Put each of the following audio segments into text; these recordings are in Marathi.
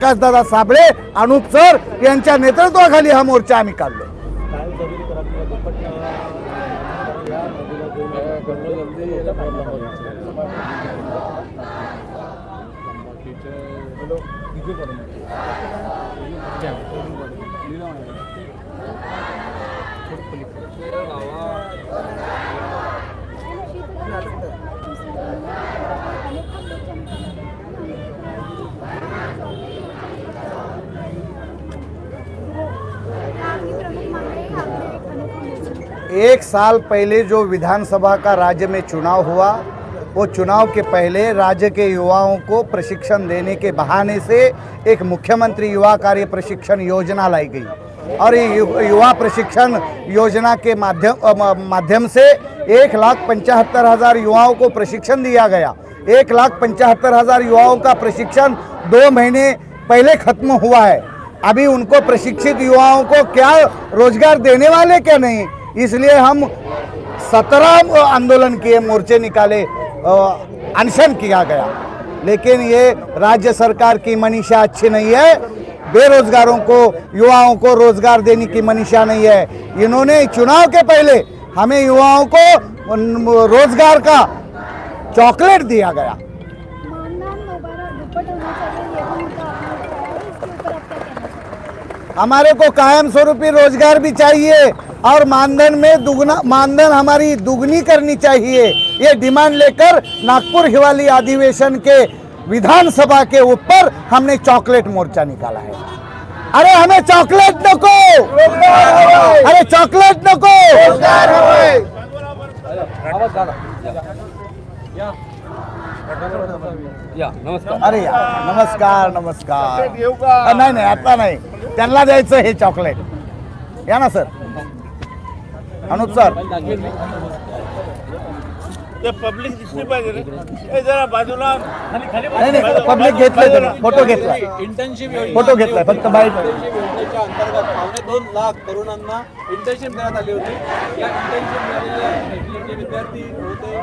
विकासदादा साबळे अनुप सर यांच्या नेतृत्वाखाली हा मोर्चा आम्ही काढलो. एक साल पहले जो विधानसभा का राज्य में चुनाव हुआ, वो चुनाव के पहले राज्य के युवाओं को प्रशिक्षण देने के बहाने से एक मुख्यमंत्री युवा कार्य प्रशिक्षण योजना लाई गई। और ये युवा प्रशिक्षण योजना के माध्यम माध्यम से एक लाख पंचहत्तर हज़ार युवाओं को प्रशिक्षण दिया गया। एक लाख पंचहत्तर हज़ार युवाओं का प्रशिक्षण दो महीने पहले खत्म हुआ है। अभी उनको प्रशिक्षित युवाओं को क्या रोज़गार देने वाले क्या नहीं? इसलिए हम सत्रह आंदोलन किए मोर्चे निकाले अनशन किया गया। लेकिन ये राज्य सरकार की मनीषा अच्छी नहीं है। बेरोजगारों को, युवाओं को रोज़गार देने की मनीषा नहीं है। इन्होंने चुनाव के पहले हमें युवाओं को रोज़गार का चॉकलेट दिया गया मानधन दोबारा दुप्पट होना चाहिए ये भी मुद्दा आपने उठाया है इसके ऊपर आप क्या कहना चाहेंगे हमारे को कायम स्वरूपी रोज़गार भी चाहिए और मानधन में दुगना मानधन हमारी दुगनी करनी चाहिए ये डिमांड लेकर नागपुर हिवाली अधिवेशन के विधानसभा के ऊपर हमने चॉकलेट मोर्चा निकाला है अरे हमें चॉकलेट नको अरे चॉकलेट नको या नमस्कार. अरे या नमस्कार नमस्कार. अ, नाही नाही आता नाही. त्यांना द्यायचं हे चॉकलेट या ना सर अनुप सर ते पब्लिक दिसली पाहिजे रे. ए जरा बाजूला. नाही नाही पब्लिक घेतलंय त्यांनी. फोटो घेतलाय. इंटर्नशिप फोटो घेतलाय फक्त बाईट योजनेच्या अंतर्गत पावणे दोन लाख तरुणांना इंटर्नशिप देण्यात आली होती. या इंटर्नशिप मिळालेल्या जे विद्यार्थी होते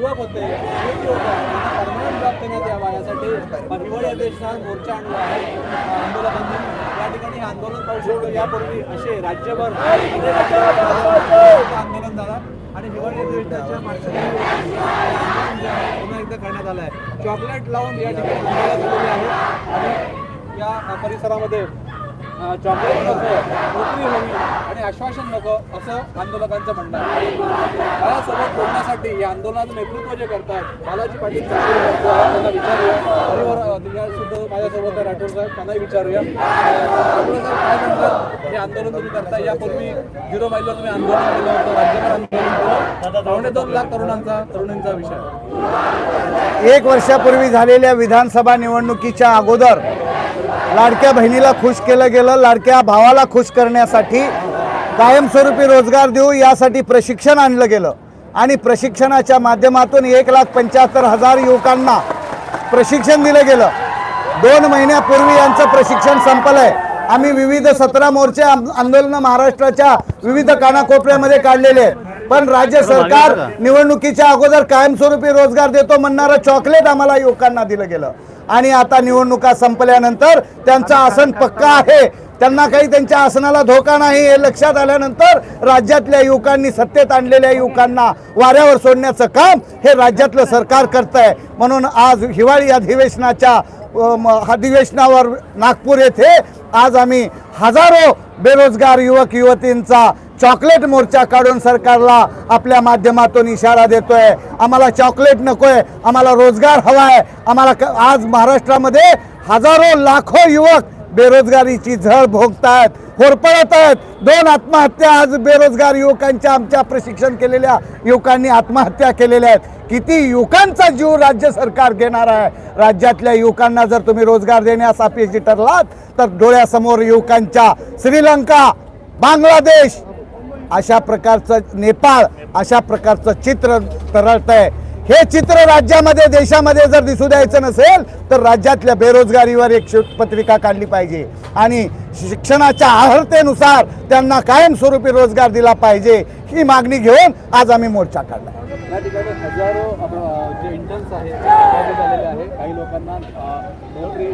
युवक होते. युवती परमनंट जॉब देण्यात यावा यासाठी हिवाळी अधिवेशनात मोर्चा आणला आहे. आंदोलकांनी या ठिकाणी आंदोलन करू शकतो. यापूर्वी असे राज्यभर आंदोलन झालं. आणि हिवाळी अधिवेशनाच्या पुन्हा एकदा करण्यात आलं आहे चॉकलेट लावून या ठिकाणी आहे. आणि या परिसरामध्ये चॉकलेट नको नोकरी होईल आश्वासन नको असं आंदोलकांचं म्हणणं आहे. माझ्यासोबत बोलण्यासाठी या आंदोलनाचं नेतृत्व जे करतात बालाजी पाटील त्यांना विचारूया. हरिवर सुद्धा माझ्यासोबत राठोड साहेब त्यांनाही विचारूया. राठोड साहेब काय म्हणतात? हे आंदोलन तुम्ही करताय यापूर्वी झिरो माईलवर तुम्ही आंदोलन केलं होतं राज्यभर आंदोलन केलं. पावणे दोन लाख तरुणांचा तरुणींचा विषय. एक वर्षापूर्वी झालेल्या विधानसभा निवडणुकीच्या अगोदर लाडक्या बहिणीला खुश केलं गेलं लाडक्या भावाला खुश करण्यासाठी कायमस्वरूपी रोजगार देऊ यासाठी प्रशिक्षण आणलं गेलं. आणि प्रशिक्षणाच्या माध्यमातून एक लाख पंच्याहत्तर हजार युवकांना प्रशिक्षण दिलं गेलं. दोन महिन्यापूर्वी यांचं प्रशिक्षण संपलंय. आम्ही विविध सतरा मोर्चे आंदोलनं महाराष्ट्राच्या विविध कानाकोपऱ्यामध्ये काढलेले पण राज्य सरकार निवडणुकीच्या अगोदर कायमस्वरूपी रोजगार देतो म्हणणारं चॉकलेट आम्हाला युवकांना दिलं गेलं. आणि आता निवडणुका संपल्यानंतर त्यांचं आसन पक्का आहे. त्यांना काही त्यांच्या आसनाला धोका नाही. हे लक्षात आल्यानंतर राज्यातल्या युवकांनी सत्तेत आणलेल्या युवकांना वाऱ्यावर सोडण्याचं काम हे राज्यातलं सरकार करत आहे म्हणून आज हिवाळी अधिवेशनाच्या म, अधिवेशनावर नागपूर येथे आज आम्ही हजारो बेरोजगार युवक युवतींचा चॉकलेट मोर्चा काढून सरकारला आपल्या माध्यमातून इशारा देतोय. आम्हाला चॉकलेट नकोय आम्हाला रोजगार हवा आहे आम्हाला क- आज महाराष्ट्रामध्ये हजारो लाखो युवक बेरोजगारीची झळ भोगतायत होरपळत आहेत दोन आत्महत्या आज बेरोजगार युवकांच्या आमच्या प्रशिक्षण केलेल्या युवकांनी आत्महत्या केलेल्या आहेत. किती युवकांचा जीव राज्य सरकार घेणार आहे? राज्यातल्या युवकांना जर तुम्ही रोजगार देण्यास अपयशी ठरलात तर डोळ्यासमोर युवकांच्या श्रीलंका बांगलादेश अशा प्रकारचं नेपाळ अशा प्रकारचं चित्र तरळत आहे हे चित्र राज्यामध्ये देशामध्ये जर दिसू द्यायचं नसेल तर राज्यातल्या बेरोजगारीवर एक पत्रिका काढली पाहिजे. आणि शिक्षणाच्या अर्हतेनुसार त्यांना कायमस्वरूपी रोजगार दिला पाहिजे ही मागणी घेऊन आज आम्ही मोर्चा काढला. या ठिकाणी हजारो जे इंटर्न्स आहेत काही लोकांना नोकरी